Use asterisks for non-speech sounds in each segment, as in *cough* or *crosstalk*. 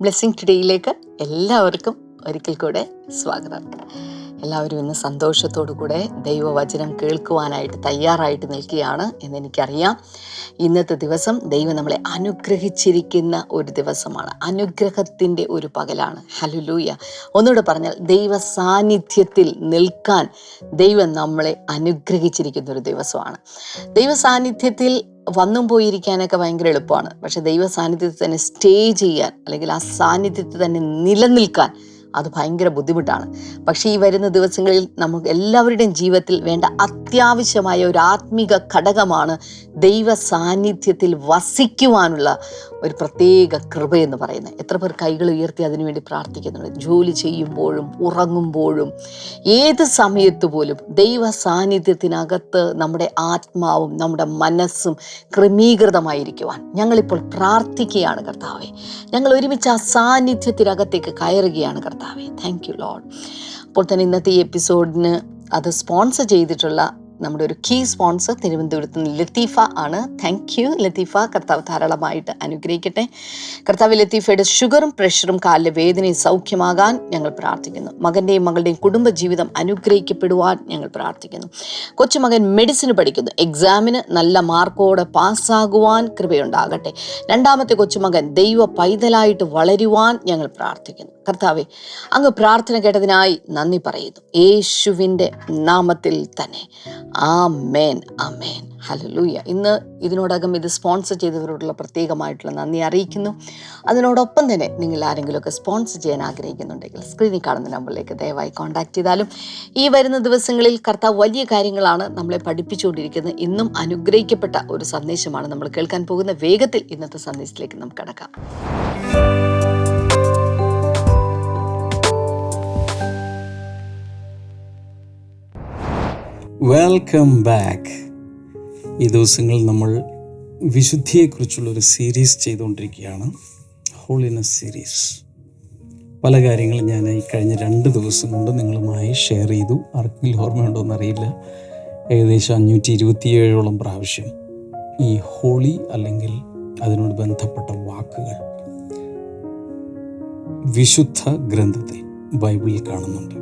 Blessing ടുഡേയിലേക്ക് എല്ലാവർക്കും ഒരിക്കൽ കൂടെ സ്വാഗതം. എല്ലാവരും ഇന്ന് സന്തോഷത്തോടു കൂടെ ദൈവവചനം കേൾക്കുവാനായിട്ട് തയ്യാറായിട്ട് നിൽക്കുകയാണ് എന്നെനിക്കറിയാം. ഇന്നത്തെ ദിവസം ദൈവം നമ്മളെ അനുഗ്രഹിച്ചിരിക്കുന്ന ഒരു ദിവസമാണ്. അനുഗ്രഹത്തിന്റെ ഒരു പകലാണ്. ഹലുലൂയ ഒന്നുകൂടെ പറഞ്ഞാൽ ദൈവ സാന്നിധ്യത്തിൽ നിൽക്കാൻ ദൈവം നമ്മളെ അനുഗ്രഹിച്ചിരിക്കുന്ന ഒരു ദിവസമാണ്. ദൈവ സാന്നിധ്യത്തിൽ വന്നും പോയിരിക്കാനൊക്കെ ഭയങ്കര എളുപ്പമാണ്. പക്ഷെ ദൈവ സാന്നിധ്യത്തിൽ തന്നെ സ്റ്റേ ചെയ്യാൻ അല്ലെങ്കിൽ ആ സാന്നിധ്യത്തിൽ തന്നെ നിലനിൽക്കാൻ അത് ഭയങ്കര ബുദ്ധിമുട്ടാണ്. പക്ഷേ ഈ വരുന്ന ദിവസങ്ങളിൽ നമുക്ക് എല്ലാവരുടെയും ജീവിതത്തിൽ വേണ്ട അത്യാവശ്യമായ ഒരു ആത്മീക ഘടകമാണ് ദൈവ സാന്നിധ്യത്തിൽ വസിക്കുവാനുള്ള ഒരു പ്രത്യേക കൃപയെന്ന് പറയുന്നത്. എത്ര പേർ കൈകൾ ഉയർത്തി അതിനുവേണ്ടി പ്രാർത്ഥിക്കുന്നുണ്ട്. ജോലി ചെയ്യുമ്പോഴും ഉറങ്ങുമ്പോഴും ഏത് സമയത്ത് പോലും ദൈവ സാന്നിധ്യത്തിനകത്ത് നമ്മുടെ ആത്മാവും നമ്മുടെ മനസ്സും ക്രമീകൃതമായിരിക്കുവാൻ ഞങ്ങളിപ്പോൾ പ്രാർത്ഥിക്കുകയാണ് കർത്താവെ. ഞങ്ങൾ ഒരുമിച്ച് ആ സാന്നിധ്യത്തിനകത്തേക്ക് കയറുകയാണ് കർത്താവെ. താങ്ക് യു ലോഡ് അപ്പോൾ തന്നെ ഇന്നത്തെ ഈ എപ്പിസോഡിന് അത് സ്പോൺസർ ചെയ്തിട്ടുള്ള നമ്മുടെ ഒരു കീ സ്പോൺസർ തിരുവനന്തപുരത്ത് നിന്ന് ലത്തീഫ ആണ്. Thank you Latheefa. കർത്താവ് ധാരാളമായിട്ട് അനുഗ്രഹിക്കട്ടെ. കർത്താവ് ലത്തീഫയുടെ ഷുഗറും പ്രഷറും കാലിലെ വേദനയും സൗഖ്യമാകാൻ ഞങ്ങൾ പ്രാർത്ഥിക്കുന്നു. മകന്റെയും മകളുടെയും കുടുംബജീവിതം അനുഗ്രഹിക്കപ്പെടുവാൻ ഞങ്ങൾ പ്രാർത്ഥിക്കുന്നു. കൊച്ചുമകൻ മെഡിസിൻ പഠിക്കുന്നു. എക്സാമിന് നല്ല മാർക്കോടെ പാസ്സാകുവാൻ കൃപയുണ്ടാകട്ടെ. രണ്ടാമത്തെ കൊച്ചുമകൻ ദൈവ പൈതലായിട്ട് വളരുവാൻ ഞങ്ങൾ പ്രാർത്ഥിക്കുന്നു. കർത്താവെ അങ്ങ് പ്രാർത്ഥന കേട്ടതിനായി നന്ദി പറയുന്നു. യേശുവിന്റെ നാമത്തിൽ തന്നെ. ആ മേൻ ആ മേൻ ഹലലൂയ ഇന്ന് ഇതിനോടകം ഇത് സ്പോൺസർ ചെയ്തവരോടുള്ള പ്രത്യേകമായിട്ടുള്ള നന്ദി അറിയിക്കുന്നു. അതിനോടൊപ്പം തന്നെ നിങ്ങൾ ആരെങ്കിലുമൊക്കെ സ്പോൺസർ ചെയ്യാൻ ആഗ്രഹിക്കുന്നുണ്ടെങ്കിൽ സ്ക്രീനിൽ കാണുന്ന നമ്പറിലേക്ക് ദയവായി കോൺടാക്ട് ചെയ്താലും ഈ വരുന്ന ദിവസങ്ങളിൽ കർത്താവ് വലിയ കാര്യങ്ങളാണ് നമ്മളെ പഠിപ്പിച്ചുകൊണ്ടിരിക്കുന്നത്. ഇന്നും അനുഗ്രഹിക്കപ്പെട്ട ഒരു സന്ദേശമാണ് നമ്മൾ കേൾക്കാൻ പോകുന്ന വേഗത്തിൽ ഇന്നത്തെ സന്ദേശത്തിലേക്ക് നമുക്ക് കടക്കാം. വെൽക്കം ബാക്ക് ഈ ദിവസങ്ങളിൽ നമ്മൾ വിശുദ്ധിയെക്കുറിച്ചുള്ളൊരു സീരീസ് ചെയ്തുകൊണ്ടിരിക്കുകയാണ്. ഹോളിനസ് സീരീസ് പല കാര്യങ്ങളും ഞാൻ ഈ കഴിഞ്ഞ രണ്ട് ദിവസം കൊണ്ട് നിങ്ങളുമായി ഷെയർ ചെയ്തു. ആർക്കെങ്കിലും ഓർമ്മയുണ്ടോ എന്നറിയില്ല. ഏകദേശം അഞ്ഞൂറ്റി ഇരുപത്തിയേഴോളം പ്രാവശ്യം ഈ ഹോളി അല്ലെങ്കിൽ അതിനോട് ബന്ധപ്പെട്ട വാക്കുകൾ വിശുദ്ധ ഗ്രന്ഥത്തിൽ ബൈബിളിൽ കാണുന്നുണ്ട്.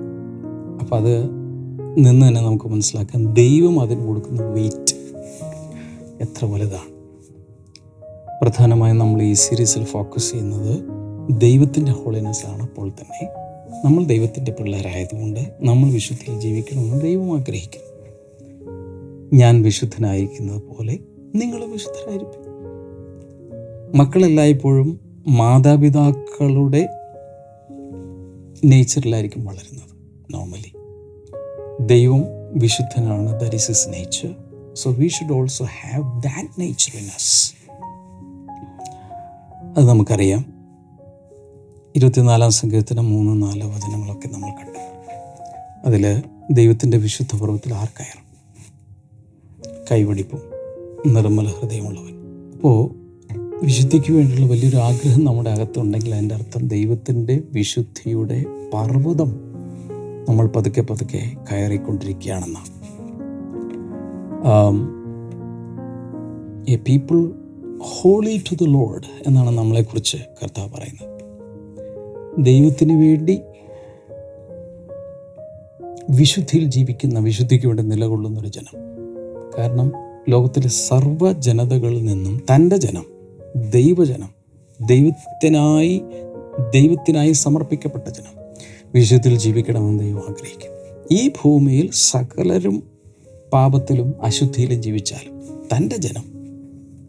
അപ്പം അത് നിന്ന് തന്നെ നമുക്ക് മനസ്സിലാക്കാം. ദൈവം അതിന് കൊടുക്കുന്ന വെയിറ്റ് എത്ര വലുതാണ്. പ്രധാനമായും നമ്മൾ ഈ സീരീസിൽ ഫോക്കസ് ചെയ്യുന്നത് ദൈവത്തിന്റെ ഹോളിനെസ് ആണ്. അപ്പോൾ തന്നെ നമ്മൾ ദൈവത്തിന്റെ പിള്ളേരായതുകൊണ്ട് നമ്മൾ വിശുദ്ധിയിൽ ജീവിക്കണമെന്ന് ദൈവം ആഗ്രഹിക്കുന്നു. ഞാൻ വിശുദ്ധനായിരിക്കുന്നത് പോലെ നിങ്ങൾ വിശുദ്ധരായിരിക്കും. മക്കളെല്ലായ്പ്പോഴും മാതാപിതാക്കളുടെ നേച്ചറിലായിരിക്കും വളരുന്നത്. നോർമലി ദൈവം വിശുദ്ധനാണ് is his nature so we should also have that nature in us അത് നമുക്കറിയാം. ഇരുപത്തിനാലാം സങ്കീർത്തനം മൂന്ന് നാല് വചനങ്ങളൊക്കെ നമ്മൾ കണ്ടു. അതിൽ ദൈവത്തിന്റെ വിശുദ്ധ പർവത്തിൽ ആർ കയറും? കൈവടിപ്പും നിർമ്മല ഹൃദയമുള്ളവൻ. അപ്പോൾ വിശുദ്ധിക്ക് വേണ്ടിയുള്ള വലിയൊരു ആഗ്രഹം നമ്മുടെ അകത്തുണ്ടെങ്കിൽ അതിന്റെ അർത്ഥം ദൈവത്തിന്റെ വിശുദ്ധിയുടെ പർവതം നമ്മൾ പതുക്കെ പതുക്കെ കയറിക്കൊണ്ടിരിക്കുകയാണെന്നാണ് a people holy to the Lord എന്നാണ് നമ്മളെക്കുറിച്ച് കർത്താവ് പറയുന്നത്. ദൈവത്തിന് വേണ്ടി വിശുദ്ധിയിൽ ജീവിക്കുന്ന വിശുദ്ധിക്ക് വേണ്ടി നിലകൊള്ളുന്ന ഒരു ജനം. കാരണം ലോകത്തിലെ സർവ ജനതകളിൽ നിന്നും തന്റെ ജനം ദൈവജനം ദൈവത്തിനായി ദൈവത്തിനായി സമർപ്പിക്കപ്പെട്ട ജനം. വിശുദ്ധിയിൽ ജീവിക്കണമെന്ന് ദൈവം ആഗ്രഹിക്കുന്നു. ഈ ഭൂമിയിൽ സകലരും പാപത്തിലും അശുദ്ധിയിലും ജീവിച്ചാലും തന്റെ ജനം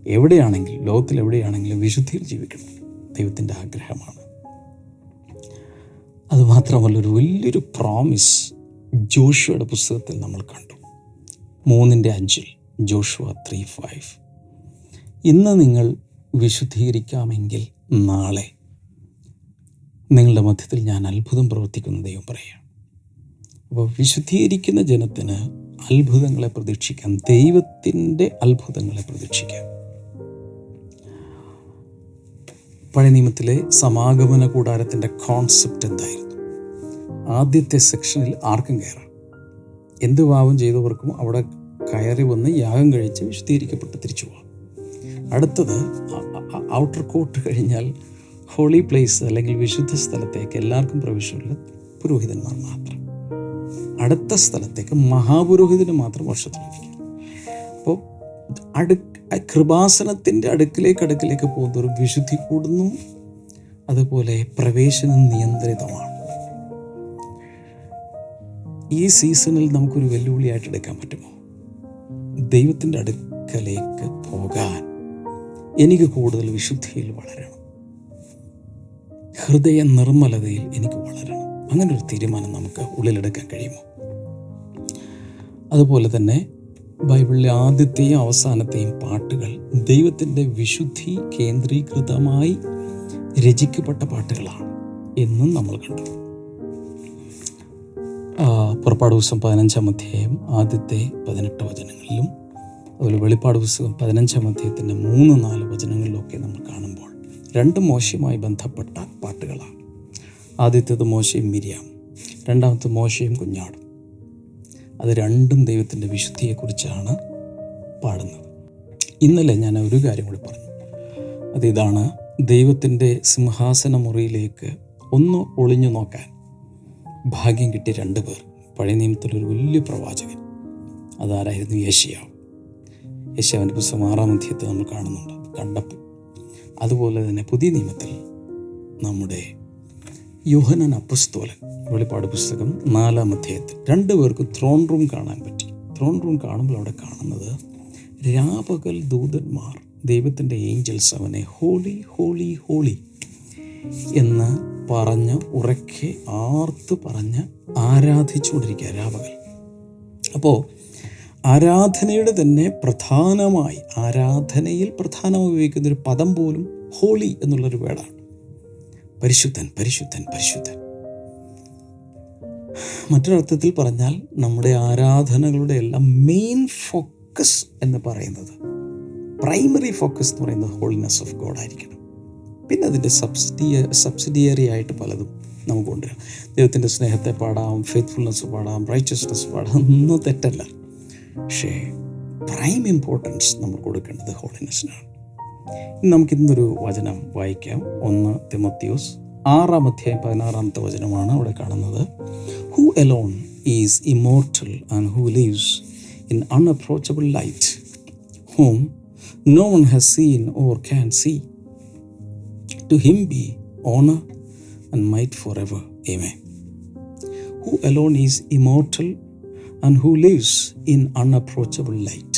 എവിടെയാണെങ്കിലും ലോകത്തിൽ എവിടെയാണെങ്കിലും വിശുദ്ധിയിൽ ജീവിക്കണം. ദൈവത്തിന്റെ ആഗ്രഹമാണ്. അതുമാത്രമല്ല ഒരു വലിയൊരു പ്രോമിസ് ജോഷുവയുടെ പുസ്തകത്തിൽ നമ്മൾ കണ്ടു. മൂന്നിന്റെ അഞ്ചിൽ ജോഷുവ ത്രീ ഫൈവ് ഇന്ന് നിങ്ങൾ വിശുദ്ധീകരിക്കാമെങ്കിൽ നാളെ നിങ്ങളുടെ മധ്യത്തിൽ ഞാൻ അത്ഭുതം പ്രവർത്തിക്കുന്ന ദൈവം പറയുക അപ്പോൾ വിശുദ്ധീകരിക്കുന്ന ജനത്തിന് അത്ഭുതങ്ങളെ പ്രതീക്ഷിക്കാം ദൈവത്തിന്റെ അത്ഭുതങ്ങളെ പ്രതീക്ഷിക്കാം. പഴയ നിയമത്തിലെ സമാഗമന കൂടാരത്തിന്റെ കോൺസെപ്റ്റ് എന്തായിരുന്നു? ആദ്യത്തെ സെക്ഷനിൽ ആർക്കും കയറാം. എന്ത് പാവം ചെയ്തവർക്കും അവിടെ കയറി വന്ന് യാഗം കഴിച്ച് വിശുദ്ധീകരിക്കപ്പെട്ട് തിരിച്ചു പോകാം അടുത്തത് ഔട്ടർ കോട്ട് കഴിഞ്ഞാൽ ഹോളി പ്ലേസ് അല്ലെങ്കിൽ വിശുദ്ധ സ്ഥലത്തേക്ക് എല്ലാവർക്കും പ്രവേശനമുള്ള പുരോഹിതന്മാർ മാത്രം. അടുത്ത സ്ഥലത്തേക്ക് മഹാപുരോഹിതന് മാത്രം വർഷത്തിലൊരിക്കൽ അപ്പോൾ അടു കൃപാസനത്തിന്റെ അടുക്കിലേക്ക് അടുക്കിലേക്ക് പോകുന്നതോറും വിശുദ്ധി കൂടുന്നു. അതുപോലെ പ്രവേശനം നിയന്ത്രിതമാണ്. ഈ സീസണിൽ നമുക്കൊരു വെല്ലുവിളിയായിട്ട് എടുക്കാൻ പറ്റുമോ? ദൈവത്തിന്റെ അടുക്കലേക്ക് പോകാൻ എനിക്ക് കൂടുതൽ വിശുദ്ധിയിൽ വളരണം. ഹൃദയ നിർമ്മലതയിൽ എനിക്ക് വളരണം. അങ്ങനെ ഒരു തീരുമാനം നമുക്ക് ഉള്ളിലെടുക്കാൻ കഴിയുമോ? അതുപോലെ തന്നെ ബൈബിളിലെ ആദ്യത്തെയും അവസാനത്തെയും പാട്ടുകൾ ദൈവത്തിന്റെ വിശുദ്ധി കേന്ദ്രീകൃതമായി രചിക്കപ്പെട്ട പാട്ടുകളാണ് എന്നും നമ്മൾ കണ്ടു. പുറപ്പാട് ദിവസം പതിനഞ്ചാം അധ്യായം ആദ്യത്തെ പതിനെട്ട് വചനങ്ങളിലും അതുപോലെ വെളിപ്പാട് പുസ്തകം പതിനഞ്ചാം അധ്യായത്തിന്റെ മൂന്ന് നാല് വചനങ്ങളിലൊക്കെ നമ്മൾ കാണുമ്പോൾ രണ്ട് മോശയുമായി ബന്ധപ്പെട്ട പാട്ടുകളാണ്. ആദ്യത്തേത് മോശയും മിരിയാം രണ്ടാമത്തെ മോശയും കുഞ്ഞാടും. അത് രണ്ടും ദൈവത്തിന്റെ വിശുദ്ധിയെക്കുറിച്ചാണ് പാടുന്നത്. ഇന്നലെ ഞാൻ ഒരു കാര്യം കൂടി പറഞ്ഞു. അതിതാണ് ദൈവത്തിന്റെ സിംഹാസന മുറിയിലേക്ക് ഒന്ന് ഒളിഞ്ഞു നോക്കാൻ ഭാഗ്യം കിട്ടിയ രണ്ട് പേർ. പഴയ നിയമത്തിലൊരു വലിയ പ്രവാചകൻ. അതാരായിരുന്നു? യേശിയാവ് യേശിയാവിന്റെ പുസ്തകം ആറാം അധ്യയത്തെ നമ്മൾ കാണുന്നുണ്ട്. കണ്ടപ്പോൾ അതുപോലെ തന്നെ പുതിയ നിയമത്തിൽ നമ്മുടെ യോഹനൻ അപ്പസ്തോലൻ വെളിപ്പാട് പുസ്തകം നാലാം അധ്യായത്തിൽ രണ്ടു പേർക്ക് ത്രോൺ റൂം കാണാൻ പറ്റി. ത്രോൺ റൂം കാണുമ്പോൾ അവിടെ കാണുന്നത് രാപകൽ ദൂതന്മാർ ദൈവത്തിന്റെ ഏഞ്ചൽസ് അവനെ ഹോളി ഹോളി ഹോളി എന്ന് പറഞ്ഞ് ഉറക്കെ ആർത്ത് പറഞ്ഞ് ആരാധിച്ചുകൊണ്ടിരിക്കുക രാപകൽ. അപ്പോൾ ആരാധനയുടെ തന്നെ പ്രധാനമായി ആരാധനയിൽ പ്രധാനമായി ഉപയോഗിക്കുന്ന ഒരു പദം പോലും ഹോളി എന്നുള്ളൊരു വേടാണ്. പരിശുദ്ധൻ പരിശുദ്ധൻ പരിശുദ്ധൻ. മറ്റൊരർത്ഥത്തിൽ പറഞ്ഞാൽ നമ്മുടെ ആരാധനകളുടെ എല്ലാം മെയിൻ ഫോക്കസ് എന്ന് പറയുന്നത് പ്രൈമറി ഫോക്കസ് എന്ന് പറയുന്നത് ഹോളിനെസ് ഓഫ് ഗോഡ് ആയിരിക്കണം. പിന്നെ അതിന്റെ സബ്സിഡിയ സബ്സിഡിയറി ആയിട്ട് പലതും നമുക്ക് കൊണ്ടുവരാം. ദൈവത്തിന്റെ സ്നേഹത്തെ പാടാം ഫെയ്ത്ത്ഫുൾനെസ് പാടാം റൈച്ചസ്നെസ് പാടാം ഒന്നും തെറ്റല്ല. പക്ഷേ പ്രൈം ഇമ്പോർട്ടൻസ് നമ്മൾ കൊടുക്കേണ്ടത് ഹോളിനെസ്സിനാണ് ഇന്ന് നമുക്കിന്നൊരു വചനം വായിക്കാം ഒന്ന് തിമത്യോസ് ആറാം അധ്യായം പതിനാറാമത്തെ വചനമാണ് അവിടെ കാണുന്നത് who alone is immortal and who lives in unapproachable light whom no one has seen or can see To him be honor and might forever. Amen. Who alone is immortal and who lives in unapproachable light.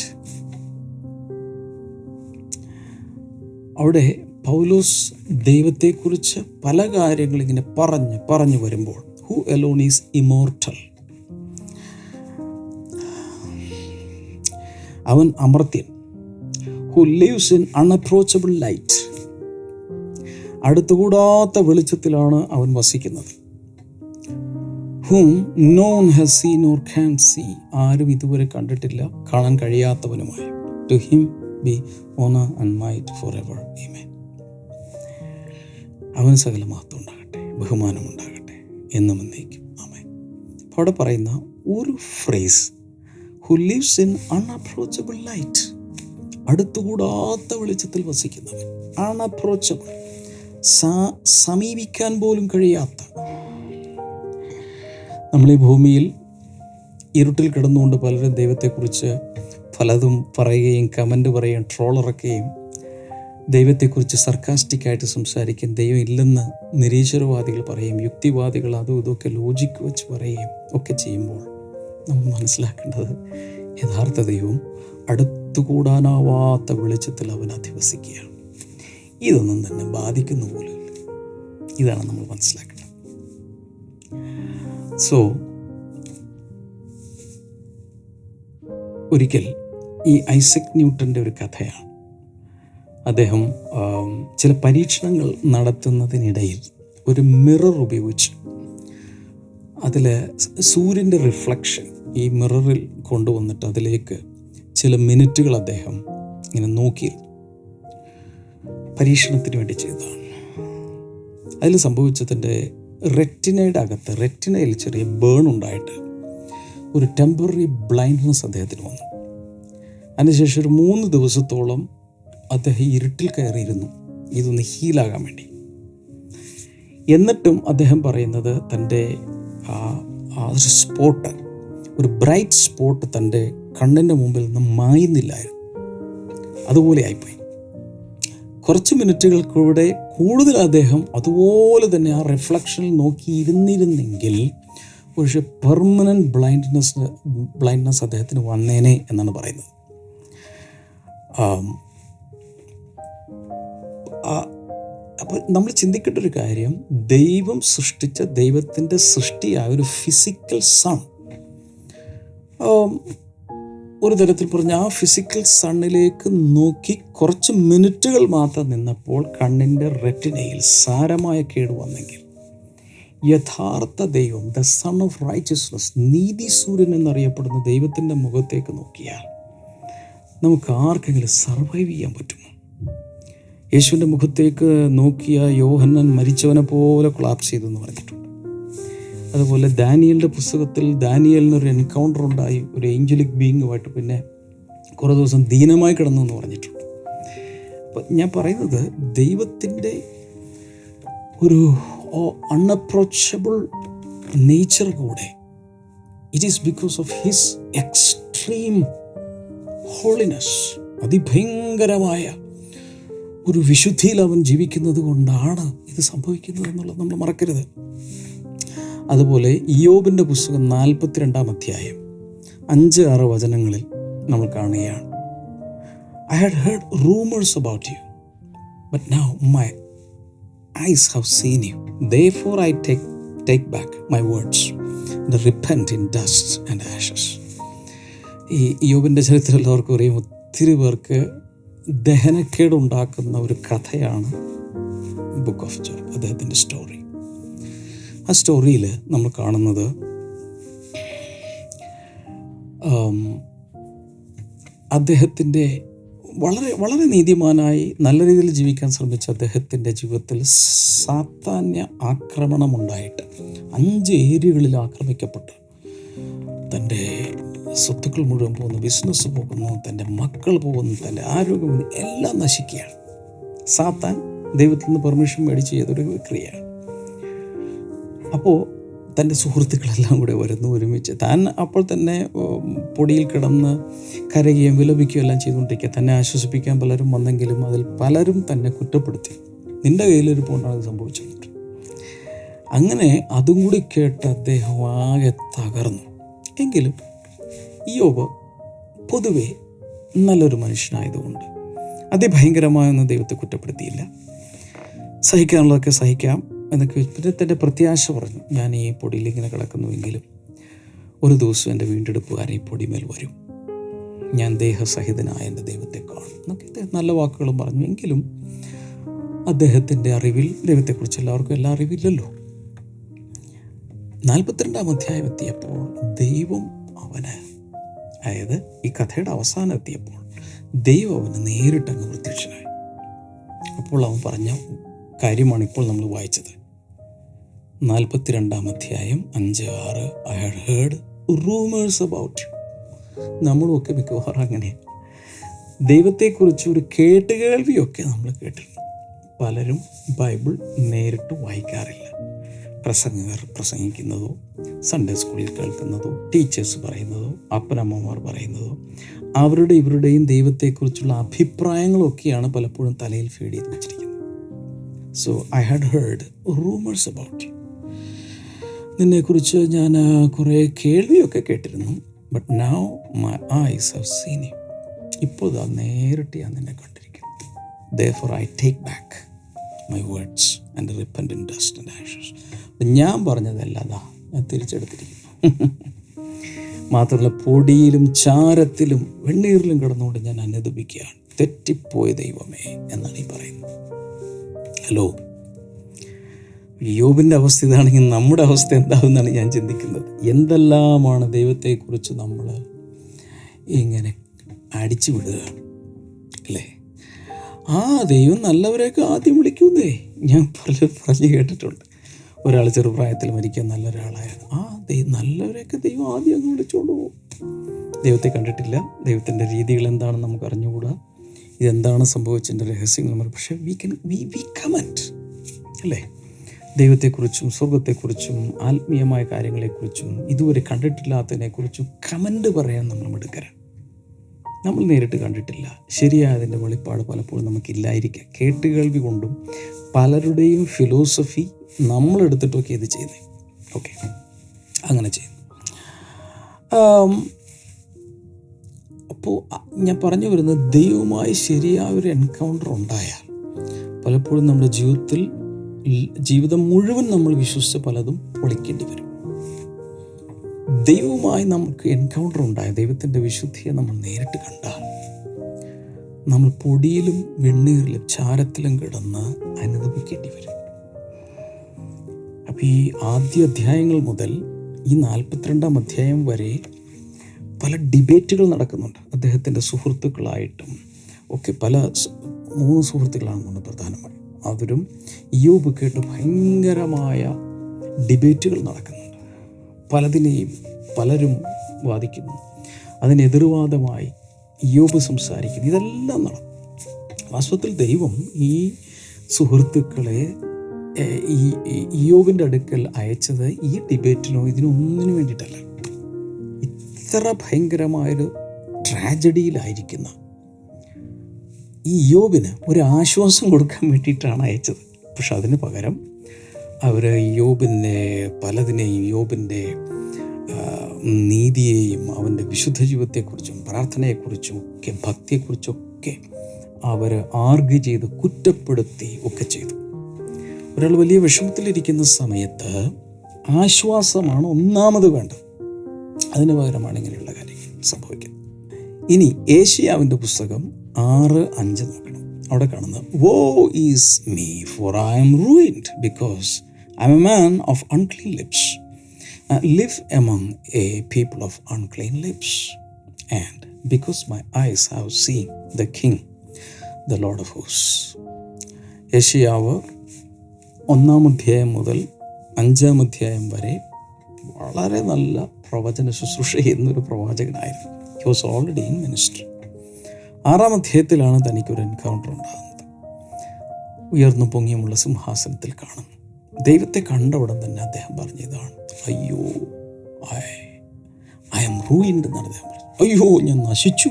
അവിടെ പൗലോസ് ദൈവത്തെക്കുറിച്ച് പല കാര്യങ്ങൾ ഇങ്ങനെ പറഞ്ഞ് പറഞ്ഞു വരുമ്പോൾ who alone is immortal അവൻ അമർത്യൻ who lives in unapproachable light അടുത്തുകൂടാത്ത വെളിച്ചത്തിലാണ് അവൻ വസിക്കുന്നത്. Whom none has seen or can see ആരും ഇതുവരെ കണ്ടിട്ടില്ല കാണാൻ കഴിയാത്തവനുമായ. To him be honour and might forever amen അവന് സകല മഹത്വം ഉണ്ടാകട്ടെ ബഹുമാനം ഉണ്ടാകട്ടെ എന്നും എന്നേക്കും. ആമേൻ അപ്പോൾ അവിടെ പറയുന്ന ഒരു phrase who lives in unapproachable light അടുത്തുകൂടാത്ത വെളിച്ചത്തിൽ വസിക്കുന്നവൻ അൺഅപ്രോച്ചബിൾ സമീപിക്കാൻ പോലും കഴിയാത്ത നമ്മൾ ഈ ഭൂമിയിൽ ഇരുട്ടിൽ കിടന്നുകൊണ്ട് പലരും ദൈവത്തെക്കുറിച്ച് പലതും പറയുകയും കമന്റ് പറയുകയും ട്രോളിറക്കുകയും ദൈവത്തെക്കുറിച്ച് സർക്കാസ്റ്റിക്കായിട്ട് സംസാരിക്കും ദൈവം ഇല്ലെന്ന് നിരീശ്വരവാദികൾ പറയും യുക്തിവാദികൾ അതും ഇതൊക്കെ ലോജിക്ക് വെച്ച് പറയുകയും ഒക്കെ ചെയ്യുമ്പോൾ നമ്മൾ മനസ്സിലാക്കേണ്ടത് യഥാർത്ഥ ദൈവം അടുത്തുകൂടാനാവാത്ത വെളിച്ചത്തിൽ അവൻ അധിവസിക്കുകയാണ്. ഇതൊന്നും തന്നെ ബാധിക്കുന്ന പോലുമില്ല. ഇതാണ് നമ്മൾ മനസ്സിലാക്കേണ്ടത്. സോ ഒരിക്കൽ ഈ ഐസക് ന്യൂട്ടന്റെ ഒരു കഥയാണ്. അദ്ദേഹം ചില പരീക്ഷണങ്ങൾ നടത്തുന്നതിനിടയിൽ ഒരു മിറർ ഉപയോഗിച്ച്. അതിൽ സൂര്യന്റെ റിഫ്ലക്ഷൻ ഈ മിററിൽ കൊണ്ടുവന്നിട്ട് അതിലേക്ക് ചില മിനിറ്റുകൾ അദ്ദേഹം ഇങ്ങനെ നോക്കി പരീക്ഷണത്തിന് വേണ്ടി ചെയ്തതാണ്. അതിൽ സംഭവിച്ചതിന്റെ റെറ്റിനയുടെ അകത്ത് റെറ്റിനയിൽ ചെറിയ ബേൺ ഉണ്ടായിട്ട് ഒരു ടെമ്പററി ബ്ലൈൻഡ്നെസ് അദ്ദേഹത്തിന് വന്നു. അതിനുശേഷം ഒരു മൂന്ന് ദിവസത്തോളം അദ്ദേഹം ഇരുട്ടിൽ കയറിയിരുന്നു. ഇതൊന്ന് ഹീലാകാൻ വേണ്ടി. എന്നിട്ടും അദ്ദേഹം പറയുന്നത് തന്റെ ആ ഒരു സ്പോട്ട് ഒരു ബ്രൈറ്റ് സ്പോട്ട് തന്റെ കണ്ണിന്റെ മുമ്പിൽ നിന്ന് മായുന്നില്ലായിരുന്നു. അതുപോലെ ആയിപ്പോയി. കുറച്ച് മിനിറ്റുകൾക്കൂടെ കൂടുതൽ അദ്ദേഹം അതുപോലെ തന്നെ ആ റിഫ്ലക്ഷനിൽ നോക്കിയിരുന്നിരുന്നെങ്കിൽ പക്ഷേ പെർമനന്റ് ബ്ലൈൻഡ്നെസ് ബ്ലൈൻഡ്നെസ് അദ്ദേഹത്തിന് വന്നേനെ എന്നാണ് പറയുന്നത്. അപ്പോൾ നമ്മൾ ചിന്തിക്കേണ്ട ഒരു കാര്യം ദൈവം സൃഷ്ടിച്ച ദൈവത്തിന്റെ സൃഷ്ടിയായ ഒരു ഫിസിക്കൽ സൺ ഒരു തരത്തിൽ പറഞ്ഞ ആ ഫിസിക്കൽ സണ്ണിലേക്ക് നോക്കി കുറച്ച് മിനിറ്റുകൾ മാത്രം നിന്നപ്പോൾ കണ്ണിന്റെ റെറ്റിനയിൽ സാരമായ കേട് വന്നെങ്കിൽ. യഥാർത്ഥ ദൈവം ദ സൺ ഓഫ് റൈച്ചസ്നസ് നീതി സൂര്യൻ എന്നറിയപ്പെടുന്ന ദൈവത്തിന്റെ മുഖത്തേക്ക് നോക്കിയാൽ നമുക്ക് ആർക്കെങ്കിലും സർവൈവ് ചെയ്യാൻ പറ്റുമോ? യേശുവിന്റെ മുഖത്തേക്ക് നോക്കിയ യോഹന്നൻ മരിച്ചവനെ പോലെ കൊളാപ്സ് ചെയ്തെന്ന് പറഞ്ഞിട്ടുണ്ട്. അതുപോലെ ദാനിയലിന്റെ പുസ്തകത്തിൽ ദാനിയലിനൊരു എൻകൗണ്ടർ ഉണ്ടായി ഒരു ഏഞ്ചലിക് ബീങ്ങുമായിട്ട് പിന്നെ കുറേ ദിവസം ദീനമായി കിടന്നു എന്ന് പറഞ്ഞിട്ടുണ്ട്. അപ്പം ഞാൻ പറയുന്നത് ദൈവത്തിന്റെ ഒരു അൺഅപ്രോച്ചബിൾ നേച്ചർ കൂടെ it is because of his extreme holiness അതിഭയങ്കരമായ ഒരു വിശുദ്ധിയിൽ അവൻ ജീവിക്കുന്നത് കൊണ്ടാണ് ഇത് സംഭവിക്കുന്നത് എന്നുള്ളത് നമ്മൾ മറക്കരുത്. അതുപോലെ ഇയോബിന്റെ പുസ്തകം നാൽപ്പത്തിരണ്ടാം അധ്യായം അഞ്ച് ആറ് വചനങ്ങളിൽ നമ്മൾ കാണുകയാണ്. I had heard rumours about you but now my eyes have seen you therefore I take take back my words repent in dust and ashes ഈ യോബിന്റെ ചരിത്രമുള്ളവർക്ക് അറിയാം ഒത്തിരി പേർക്ക് ദഹനക്കേടുണ്ടാക്കുന്ന ഒരു കഥയാണ് ബുക്ക് ഓഫ് ജോബ് അദ്ദേഹത്തിന്റെ സ്റ്റോറി ആ സ്റ്റോറിയിൽ നമ്മൾ കാണുന്നത് അദ്ദേഹത്തിന്റെ വളരെ വളരെ നീതിമാനായി നല്ല രീതിയിൽ ജീവിക്കാൻ ശ്രമിച്ച അദ്ദേഹത്തിന്റെ ജീവിതത്തിൽ സാത്താന്യ ആക്രമണമുണ്ടായിട്ട് അഞ്ച് ഏരിയകളിൽ ആക്രമിക്കപ്പെട്ട്. തന്റെ സ്വത്തുക്കൾ മുഴുവൻ പോകുന്നു ബിസിനസ് പോകുന്നു തന്റെ മക്കൾ പോകുന്നു തന്റെ ആരോഗ്യം എല്ലാം നശിക്കുകയാണ്. സാത്താൻ ദൈവത്തിൽ നിന്ന് പെർമിഷൻ മേടിച്ച് ചെയ്തൊരു ക്രിയയാണ്. അപ്പോൾ തന്റെ സുഹൃത്തുക്കളെല്ലാം കൂടെ വരുന്നു ഒരുമിച്ച്. താൻ അപ്പോൾ തന്നെ പൊടിയിൽ കിടന്ന് കരയുകയും വിലപിക്കുകയും എല്ലാം ചെയ്തുകൊണ്ടിരിക്കുക തന്നെ ആശ്വസിപ്പിക്കാൻ പലരും വന്നെങ്കിലും അതിൽ പലരും തന്നെ കുറ്റപ്പെടുത്തി. നിന്റെ കയ്യിലൊരു പോണ്ടാണ് സംഭവിച്ചത് അങ്ങനെ അതും കൂടി കേട്ട് അദ്ദേഹം ആകെ തകർന്നു. എങ്കിലും യോബ് പൊതുവെ നല്ലൊരു മനുഷ്യനായതുകൊണ്ട് അതിഭയങ്കരമായൊന്നും ദൈവത്തെ കുറ്റപ്പെടുത്തിയില്ല. സഹിക്കാനുള്ളതൊക്കെ സഹിക്കാം. എന്നൊക്കെ വെച്ചിട്ട് തന്റെ പ്രത്യാശ പറഞ്ഞു. ഞാൻ ഈ പൊടിയിൽ ഇങ്ങനെ കിടക്കുന്നുവെങ്കിലും ഒരു ദിവസം എന്റെ വീണ്ടെടുപ്പുകാരൻ ഈ പൊടിമേൽ വരും. ഞാൻ ദേഹസഹിതനായ എന്റെ ദൈവത്തെ കാണും എന്നൊക്കെ നല്ല വാക്കുകളും പറഞ്ഞു. എങ്കിലും അദ്ദേഹത്തിന്റെ അറിവിൽ ദൈവത്തെക്കുറിച്ച് എല്ലാവർക്കും എല്ലാ അറിവില്ലല്ലോ. നാൽപ്പത്തിരണ്ടാം അധ്യായം എത്തിയപ്പോൾ ദൈവം അവന് അതായത് ഈ കഥയുടെ അവസാനം എത്തിയപ്പോൾ ദൈവം അവന് നേരിട്ടങ്ങ് പ്രത്യക്ഷനായി. അപ്പോൾ അവൻ പറഞ്ഞ കാര്യമാണ് ഇപ്പോൾ നമ്മൾ വായിച്ചത്. നാൽപ്പത്തിരണ്ടാം അധ്യായം അഞ്ച് ആറ്. I had heard rumours about നമ്മളുമൊക്കെ മിക്കവാറും അങ്ങനെ ദൈവത്തെക്കുറിച്ച് ഒരു കേട്ടുകേൾവിയൊക്കെ നമ്മൾ കേട്ടിട്ടുണ്ട് പലരും ബൈബിൾ നേരിട്ട് വായിക്കാറില്ല. പ്രസംഗകർ പ്രസംഗിക്കുന്നതോ സൺഡേ സ്കൂളിൽ കേൾക്കുന്നതോ ടീച്ചേഴ്സ് പറയുന്നതോ അപ്പനമ്മമാർ പറയുന്നതോ അവരുടെ ഇവരുടെയും ദൈവത്തെക്കുറിച്ചുള്ള അഭിപ്രായങ്ങളൊക്കെയാണ് പലപ്പോഴും തലയിൽ ഫീഡ് ചെയ്ത് വെച്ചിരിക്കുന്നത്. So I had heard rumours about you നിന്നെക്കുറിച്ച് ഞാൻ കുറേ കേൾവിയൊക്കെ കേട്ടിരുന്നു. But now my eyes have seen you ഇപ്പോൾ ഇതാ നേരിട്ട് ഞാൻ നിന്നെ കണ്ടിരിക്കുന്നു. Therefore I take back my words and repent in dust and ashes ഞാൻ പറഞ്ഞതല്ല അതാ ഞാൻ തിരിച്ചെടുത്തിരിക്കുന്നു. *laughs* മാത്രമല്ല പൊടിയിലും ചാരത്തിലും വെണ്ണീറിലും കിടന്നുകൊണ്ട് ഞാൻ അനുദപിക്കുകയാണ്. തെറ്റിപ്പോയ ദൈവമേ എന്നാണ് ഈ പറയുന്നത്. ഹലോ യോബിന്റെ അവസ്ഥ ഇതാണെങ്കിൽ നമ്മുടെ അവസ്ഥ എന്താകുമെന്നാണ് ഞാൻ ചിന്തിക്കുന്നത്. എന്തെല്ലാമാണ് ദൈവത്തെക്കുറിച്ച് നമ്മൾ ഇങ്ങനെ അടിച്ചു വിടുക അല്ലേ? ആ ദൈവം നല്ലവരെയൊക്കെ ആദ്യം വിളിക്കുന്നേ. ഞാൻ പറഞ്ഞു പറഞ്ഞു കേട്ടിട്ടുണ്ട്. ഒരാൾ ചെറുപ്രായത്തിൽ മരിക്കാൻ നല്ലൊരാളായിരുന്നു ആ ദൈവം നല്ലവരെയൊക്കെ ദൈവം ആദ്യം അങ്ങ് വിളിച്ചോളൂ ദൈവത്തെ കണ്ടിട്ടില്ല. ദൈവത്തിന്റെ രീതികൾ എന്താണെന്ന് നമുക്ക് അറിഞ്ഞുകൂടാ. ഇതെന്താണ് സംഭവിച്ചതിന്റെ രഹസ്യങ്ങൾ പക്ഷേ we can we we comment അല്ലേ? ദൈവത്തെക്കുറിച്ചും സ്വർഗത്തെക്കുറിച്ചും ആത്മീയമായ കാര്യങ്ങളെക്കുറിച്ചും ഇതുവരെ കണ്ടിട്ടില്ലാത്തതിനെക്കുറിച്ചും കമന്റ് പറയാൻ നമ്മൾ എടുക്കരുത് നമ്മൾ നേരിട്ട് കണ്ടിട്ടില്ല. ശരിയായതിന്റെ വെളിപ്പാട് പലപ്പോഴും നമുക്കില്ലായിരിക്കാം. കേട്ടുകേൾവി കൊണ്ടും പലരുടെയും ഫിലോസഫി നമ്മളെടുത്തിട്ടൊക്കെ ഇത് ചെയ്യുന്നത് ഓക്കെ അങ്ങനെ ചെയ്യുന്നു. അപ്പോൾ ഞാൻ പറഞ്ഞു വരുന്നത് ദൈവവുമായി ശരിയായ ഒരു എൻകൗണ്ടർ ഉണ്ടായാൽ പലപ്പോഴും നമ്മുടെ ജീവിതത്തിൽ ജീവിതം മുഴുവൻ നമ്മൾ വിശ്വസിച്ച പലതും ഒളിക്കേണ്ടി വരും. ദൈവവുമായി നമുക്ക് എൻകൗണ്ടർ ഉണ്ടായ ദൈവത്തിന്റെ വിശുദ്ധിയെ നമ്മൾ നേരിട്ട് കണ്ടാൽ നമ്മൾ പൊടിയിലും വെണ്ണീറിലും ചാരത്തിലും കിടന്ന് അനുഭവിക്കേണ്ടി വരും. അപ്പോൾ ഈ ആദ്യ അധ്യായങ്ങൾ മുതൽ ഈ നാൽപ്പത്തിരണ്ടാം അധ്യായം വരെ പല ഡിബേറ്റുകൾ നടക്കുന്നുണ്ട്. അദ്ദേഹത്തിന്റെ സുഹൃത്തുക്കളായിട്ടും ഒക്കെ പല മൂന്ന് സുഹൃത്തുക്കളാണെന്നുണ്ട് പ്രധാനമായും അവരും യോബ് കേട്ട് ഭയങ്കരമായ ഡിബേറ്റുകൾ നടക്കുന്നുണ്ട്. പലതിനെയും പലരും വാദിക്കുന്നു. അതിനെതിർവാദമായി യോബ് സംസാരിക്കുന്നു. ഇതെല്ലാം നടക്കും വാസ്തവത്തിൽ ദൈവം ഈ സുഹൃത്തുക്കളെ ഈ യോഗിന്റെ അടുക്കൽ അയച്ചത് ഈ ഡിബേറ്റിനോ ഇതിനൊന്നിനു വേണ്ടിയിട്ടല്ല. ഇത്ര ഭയങ്കരമായൊരു ട്രാജഡിയിലായിരിക്കുന്ന ഈ യോബിന് ഒരു ആശ്വാസം കൊടുക്കാൻ വേണ്ടിയിട്ടാണ് അയച്ചത്. പക്ഷെ അതിന് പകരം അവർ യോബിനെ പലതിനെയും യോബിന്റെ നീതിയെയും അവന്റെ വിശുദ്ധ ജീവിതത്തെക്കുറിച്ചും പ്രാർത്ഥനയെക്കുറിച്ചും ഒക്കെ ഭക്തിയെക്കുറിച്ചൊക്കെ അവർ ആർഗ്യ ചെയ്ത് കുറ്റപ്പെടുത്തി ഒക്കെ ചെയ്തു. ഒരാൾ വലിയ വിഷമത്തിലിരിക്കുന്ന സമയത്ത് ആശ്വാസമാണ് ഒന്നാമത് വേണ്ടത്. അതിന് പകരമാണ് ഇങ്ങനെയുള്ള കാര്യങ്ങൾ സംഭവിക്കുന്നത്. ഇനി ഏഷ്യാവിന്റെ പുസ്തകം ആറ് അഞ്ച് നോക്കണം. അവിടെ കാണുന്നത് woe is me for I'm ruined because I'm a man of unclean lips live among a people of unclean lips and because my eyes have seen the king the Lord of ഹോസ് യഷിയാവ് ഒന്നാം അധ്യായം മുതൽ അഞ്ചാം അധ്യായം വരെ വളരെ നല്ല പ്രവചന ശുശ്രൂഷ ചെയ്യുന്നൊരു പ്രവാചകനായിരുന്നു. He was already in ministry ആറാം അധ്യായത്തിലാണ് തനിക്കൊരു എൻകൗണ്ടർ ഉണ്ടാകുന്നത്. ഉയർന്നു പൊങ്ങിയുമുള്ള സിംഹാസനത്തിൽ കാണുന്നു ദൈവത്തെ കണ്ട ഉടൻ തന്നെ അദ്ദേഹം പറഞ്ഞു ഇതാണ് അയ്യോ ഐ ഐ എം റൂയിൻഡ് എന്നാണ് അദ്ദേഹം പറഞ്ഞു അയ്യോ ഞാൻ നശിച്ചു.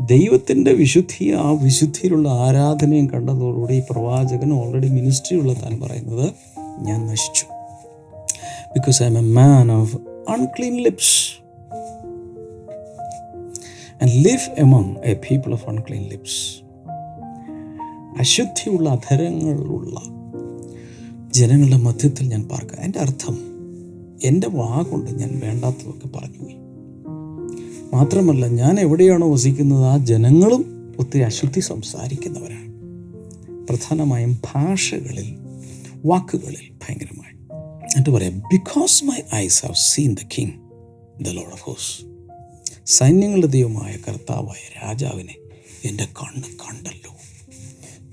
ദൈവത്തിന്റെ വിശുദ്ധി ആ വിശുദ്ധിയിലുള്ള ആരാധനയും കണ്ടതോടുകൂടി ഈ പ്രവാചകൻ ഓൾറെഡി മിനിസ്ട്രി ഉള്ള താൻ പറയുന്നത് ഞാൻ നശിച്ചു. Because I'm a man of unclean lips and live among a people of unclean lips അശുദ്ധിയുള്ള അധരങ്ങളുള്ള ജനങ്ങളുടെ മധ്യത്തിൽ ഞാൻ പാർക്കുക. എന്റെ അർത്ഥം എന്റെ വാകൊണ്ട് ഞാൻ വേണ്ടാത്തതൊക്കെ പറഞ്ഞു. മാത്രമല്ല ഞാൻ എവിടെയാണോ വസിക്കുന്നത് ആ ജനങ്ങളും ഒത്തിരി അശുദ്ധി സംസാരിക്കുന്നവരാണ്. പ്രധാനമായും ഭാഷകളിൽ വാക്കുകളിൽ ഭയങ്കരമായി. എന്നിട്ട് പറയാം because my eyes have seen the king the Lord of ഹോസ് സൈന്യങ്ങളുടെ ദൈവമായ കർത്താവായ രാജാവിനെ എന്റെ കണ്ണ് കണ്ടല്ലോ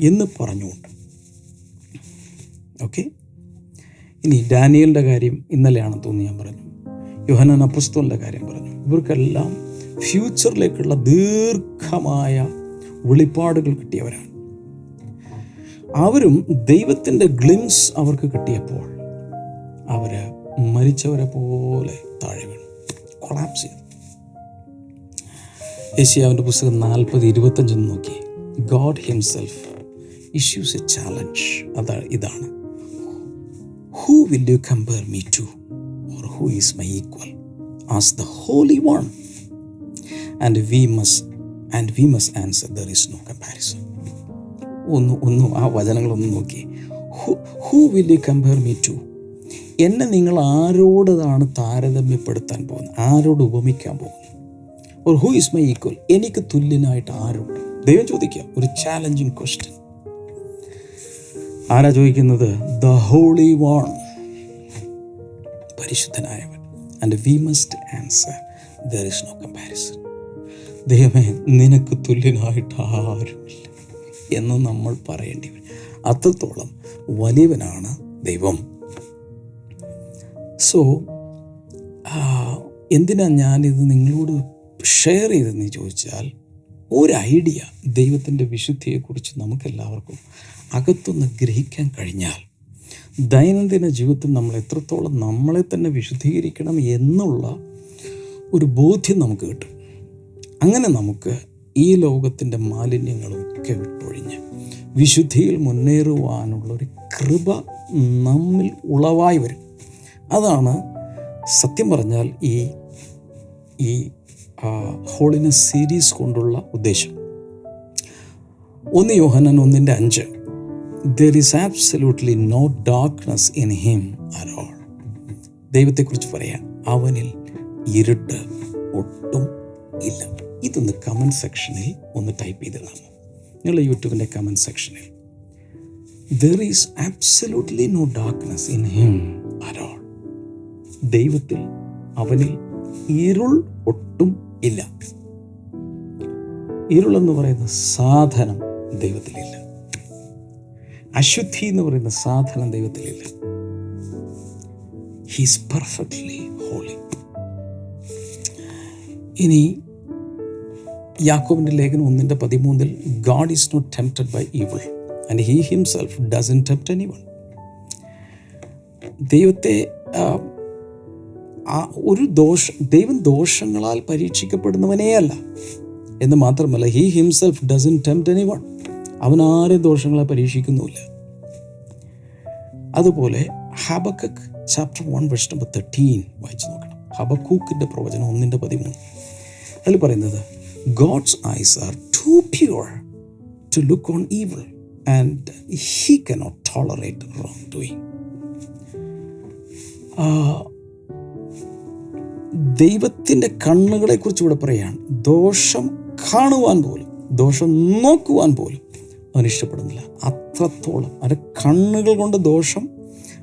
എന്ന് പറഞ്ഞുകൊണ്ട്. ഓക്കെ ഇനി ഡാനിയലിന്റെ കാര്യം ഇന്നലെയാണെന്ന് തോന്നി ഞാൻ പറഞ്ഞു. യോഹനാൻ അപ്പസ്തോലിന്റെ കാര്യം പറഞ്ഞു. ഇവർക്കെല്ലാം ഫ്യൂച്ചറിലേക്കുള്ള ദീർഘമായ വെളിപ്പാടുകൾ കിട്ടിയവരാണ്. അവരും ദൈവത്തിന്റെ ഗ്ലിംസ് അവർക്ക് കിട്ടിയപ്പോൾ അവർ മരിച്ചവരെ പോലെ താഴെ വീണു. കൊളാപ്സ് ചെയ്തു. ഏഷ്യാവിന്റെ പുസ്തകം നാൽപ്പത് ഇരുപത്തഞ്ചെന്ന് നോക്കി. God himself issues a challenge അതാണ് ഇതാണ്. Who will you compare me to or who is my equal as the holy one and we must and we must answer there is no comparison ഒന്ന് ഒന്ന് ആ വചനങ്ങളൊന്നും നോക്കി. Who will you compare me to എന്നെ നിങ്ങൾ ആരോടതാണ് താരതമ്യപ്പെടുത്താൻ പോകുന്നത്? ആരോട് ഉപമിക്കാൻ പോകുന്നത്? Or who is my equal എനിക്ക് തുല്യനായിട്ട് ആരുണ്ട്? ദൈവം ചോദിക്കുക ഒരു ചാലഞ്ചിങ് ക്വസ്റ്റ്യൻ ആരാ ചോദിക്കുന്നത്? The holy one പരിശുദ്ധനായവൻ. And we must answer there is no comparison ദൈവമേ നിനക്ക് തുല്യനായിട്ട് ആരുമില്ല എന്ന് നമ്മൾ പറയേണ്ടി വരും. അത്രത്തോളം വലിയവനാണ് ദൈവം. സോ എന്തിനാ ഞാനിത് നിങ്ങളോട് ഷെയർ ചെയ്തതെന്ന് ചോദിച്ചാൽ ഒരു ഐഡിയ ദൈവത്തിന്റെ വിശുദ്ധിയെക്കുറിച്ച് നമുക്കെല്ലാവർക്കും അകത്തൊന്ന് ഗ്രഹിക്കാൻ കഴിഞ്ഞാൽ ദൈനംദിന ജീവിതത്തിൽ നമ്മൾ എത്രത്തോളം നമ്മളെ തന്നെ വിശുദ്ധീകരിക്കണം എന്നുള്ള ഒരു ബോധ്യം നമുക്ക് കിട്ടും. അങ്ങനെ നമുക്ക് ഈ ലോകത്തിന്റെ മാലിന്യങ്ങളൊക്കെ വിട്ടൊഴിഞ്ഞ് വിശുദ്ധിയിൽ മുന്നേറുവാനുള്ള ഒരു കൃപ നമ്മിൽ ഉളവായി വരും. അതാണ് സത്യം പറഞ്ഞാൽ ഈ ഈ ഹോളിനെസ് സീരീസ് കൊണ്ടുള്ള ഉദ്ദേശം. ഒന്ന് യോഹനൻ ഒന്നിന്റെ അഞ്ച്. There is absolutely no darkness in him at all ദൈവത്തെക്കുറിച്ച് പറയാം അവനിൽ ഇരുട്ട് ഒട്ടും ഇല്ല. ഇതൊന്ന് കമന്റ് സെക്ഷനിൽ ഒന്ന് ടൈപ്പ് ചെയ്തിടാമോ? നിങ്ങളുടെ യൂട്യൂബിന്റെ കമന്റ് സെക്ഷനിൽ there is absolutely no darkness in him at all ദൈവത്തിൽ അവനിൽ ഇരുൾ ഒട്ടും ഇല്ല. ഇരുളെന്ന് പറയുന്ന സാധനം ദൈവത്തിലില്ല. അശുദ്ധി എന്ന് പറയുന്ന സാധനം ദൈവത്തിലില്ല. ഹീസ് പെർഫെക്റ്റ്ലി ഹോളി ഇനി യാക്കോബിന്റെ ലേഖനം ഒന്നിന്റെ പതിമൂന്നിൽ God is not tempted by evil and he himself doesn't tempt anyone ദൈവത്തെ ആ, ഒരു ദോഷ ദൈവം ദോഷങ്ങളാൽ പരീക്ഷിക്കപ്പെടുന്നവനെയല്ല. എന്ന് മാത്രമല്ല he himself doesn't tempt anyone അവൻ ആരെയും ദോഷങ്ങളെ പരീക്ഷിക്കുന്നുമില്ല. അതുപോലെ ഹബക്കക് ചാപ്റ്റർ വൺ വെസ്റ്റ് നമ്പർ തേർട്ടീൻ വായിച്ചു നോക്കണം. ഹബക്കൂക്കിന്റെ പ്രവചനം ഒന്നിന്റെ പതിമൂന്ന്. അതിൽ പറയുന്നത് God's eyes are too pure to look on evil and he cannot tolerate wrong doing ദൈവത്തിന്റെ കണ്ണുകളെക്കുറിച്ച് ഇവിടെ പറയുകയാണ് ദോഷം കാണുവാൻ പോലും ദോഷം നോക്കുവാൻ പോലും അവൻ ഇഷ്ടപ്പെടുന്നില്ല. അത്രത്തോളം അവന്റെ കണ്ണുകൾ കൊണ്ട് ദോഷം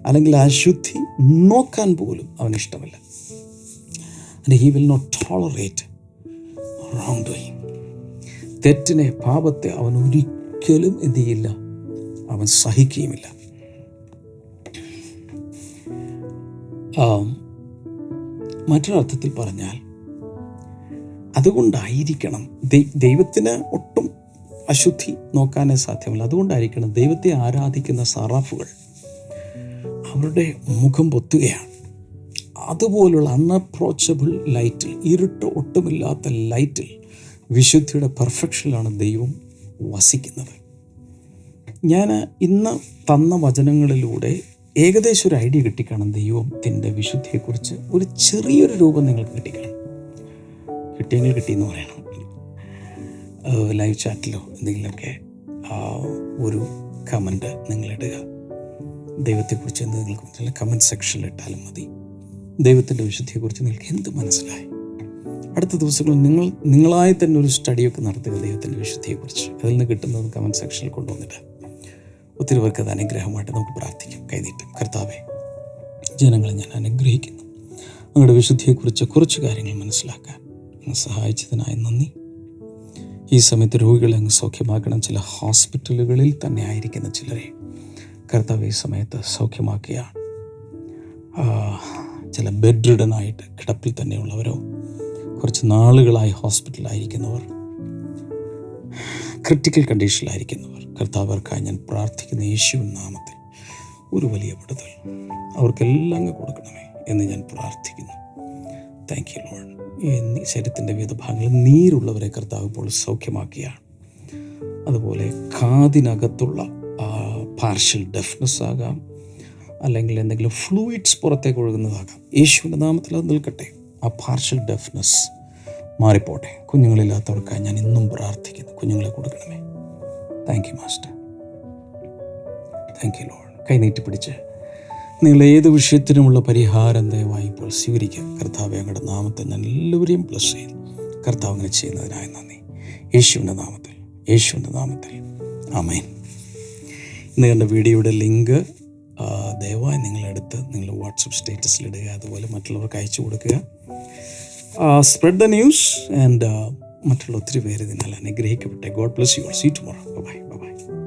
അല്ലെങ്കിൽ അശുദ്ധി നോക്കാൻ പോലും അവൻ ഇഷ്ടമല്ല. And he will not tolerate wrong doing തെറ്റിനെ പാപത്തെ അവൻ ഒരിക്കലും എന്തു ചെയ്യില്ല അവൻ സഹിക്കുകയുമില്ല. മറ്റൊരർത്ഥത്തിൽ പറഞ്ഞാൽ അതുകൊണ്ടായിരിക്കണം ദൈവത്തിന് ഒട്ടും അശുദ്ധി നോക്കാനേ സാധ്യമല്ല. അതുകൊണ്ടായിരിക്കണം ദൈവത്തെ ആരാധിക്കുന്ന സറാഫുകൾ അവരുടെ മുഖം പൊത്തുകയാണ്. അതുപോലുള്ള അൺഅപ്രോച്ചബിൾ ലൈറ്റിൽ ഇരുട്ട് ഒട്ടുമില്ലാത്ത ലൈറ്റിൽ വിശുദ്ധിയുടെ പെർഫെക്ഷനിലാണ് ദൈവം വസിക്കുന്നത്. ഞാൻ ഇന്ന് തന്ന വചനങ്ങളിലൂടെ ഏകദേശം ഒരു ഐഡിയ കിട്ടിക്കാണും ദൈവത്തിന്റെ വിശുദ്ധിയെക്കുറിച്ച് ഒരു ചെറിയൊരു രൂപം നിങ്ങൾക്ക് കിട്ടിക്കാണും. കിട്ടിയെങ്കിൽ കിട്ടിയെന്ന് പറയണം. ലൈവ് ചാറ്റിലോ എന്തെങ്കിലുമൊക്കെ ഒരു കമന്റ് നിങ്ങളിടുക. ദൈവത്തെക്കുറിച്ച് എന്ത് നിങ്ങൾക്ക് മനസ്സിലായി? കമന്റ് സെക്ഷനിൽ ഇട്ടാലും മതി. ദൈവത്തിന്റെ വിശുദ്ധിയെക്കുറിച്ച് നിങ്ങൾക്ക് എന്ത് മനസ്സിലായി? അടുത്ത ദിവസങ്ങളിൽ നിങ്ങൾ നിങ്ങളായി തന്നെ ഒരു സ്റ്റഡിയൊക്കെ നടത്തുക ദൈവത്തിന്റെ വിശുദ്ധിയെക്കുറിച്ച്. അതിൽ നിന്ന് കിട്ടുന്നത് കമന്റ് സെക്ഷനിൽ കൊണ്ടുവന്നിട്ട്. ഒത്തിരി പേർക്ക് അത് അനുഗ്രഹമായിട്ട് നമുക്ക് പ്രാർത്ഥിക്കാം. കൈനീട്ടം. കർത്താവെ ജനങ്ങളെ ഞാൻ അനുഗ്രഹിക്കുന്നു. നിങ്ങളുടെ വിശുദ്ധിയെക്കുറിച്ച് കുറച്ച് കാര്യങ്ങൾ മനസ്സിലാക്കാൻ അങ്ങ് സഹായിച്ചതിനായി നന്ദി. ഈ സമയത്ത് രോഗികളെ അങ്ങ് സൗഖ്യമാക്കണം. ചില ഹോസ്പിറ്റലുകളിൽ തന്നെ ആയിരിക്കുന്ന ചിലരെ കർത്താവ് ഈ സമയത്ത് സൗഖ്യമാക്കിയ ചില ബെഡ് റിഡനായിട്ട് കിടപ്പിൽ തന്നെയുള്ളവരോ കുറച്ച് നാളുകളായി ഹോസ്പിറ്റലിലായിരിക്കുന്നവർ ക്രിട്ടിക്കൽ കണ്ടീഷനിലായിരിക്കുന്നവർ കർത്താവർക്കായി ഞാൻ പ്രാർത്ഥിക്കുന്ന യേശു നാമത്തിൽ ഒരു വലിയ വിടുതൽ അവർക്കെല്ലാം അങ്ങ് കൊടുക്കണമേ എന്ന് ഞാൻ പ്രാർത്ഥിക്കുന്നു. താങ്ക് യു ലോഡ് എന്നീ ശരീരത്തിന്റെ വിവിധ ഭാഗങ്ങളിൽ നീരുള്ളവരെ കർത്താവ് ഇപ്പോൾ സൗഖ്യമാക്കിയാണ്. അതുപോലെ കാതിനകത്തുള്ള പാർഷ്യൽ ഡെഫ്നസ് ആകാം. അല്ലെങ്കിൽ എന്തെങ്കിലും ഫ്ലൂയിഡ്സ് പുറത്തേക്ക് ഒഴുകുന്നതാകാം. യേശുവിന്റെ നാമത്തിൽ അത് നിൽക്കട്ടെ. ആ പാർഷ്യൽ ഡെഫ്നെസ് മാറിപ്പോട്ടെ. കുഞ്ഞുങ്ങളില്ലാത്തവർക്കായി ഞാൻ ഇന്നും പ്രാർത്ഥിക്കുന്നു. കുഞ്ഞുങ്ങളെ കൊടുക്കണമേ. Thank you master thank you Lord കൈനീട്ടി പിടിച്ച്. നിങ്ങൾ ഏത് വിഷയത്തിനുമുള്ള പരിഹാരം ദയവായി ഇപ്പോൾ സ്വീകരിക്കുക. കർത്താവ് ഞങ്ങളുടെ നാമത്തെ ഞാൻ എല്ലാവരെയും പ്ലസ് ചെയ്യുന്നു. കർത്താവ് അങ്ങനെ ചെയ്യുന്നതിനായി നന്ദി. യേശുവിന്റെ നാമത്തിൽ യേശുവിന്റെ നാമത്തിൽ. ആമേൻ ഇന്ന് വീഡിയോയുടെ ലിങ്ക് ദയവായി നിങ്ങളെടുത്ത് നിങ്ങൾ വാട്സപ്പ് സ്റ്റേറ്റസിലിടുക അതുപോലെ മറ്റുള്ളവർക്ക് അയച്ചു കൊടുക്കുക. സ്പ്രെഡ് ദ ന്യൂസ് ആൻഡ് മറ്റുള്ള ഒത്തിരി പേര് ഇതിനാൽ അനുഗ്രഹിക്കപ്പെട്ടെ. God bless you see tomorrow bye bye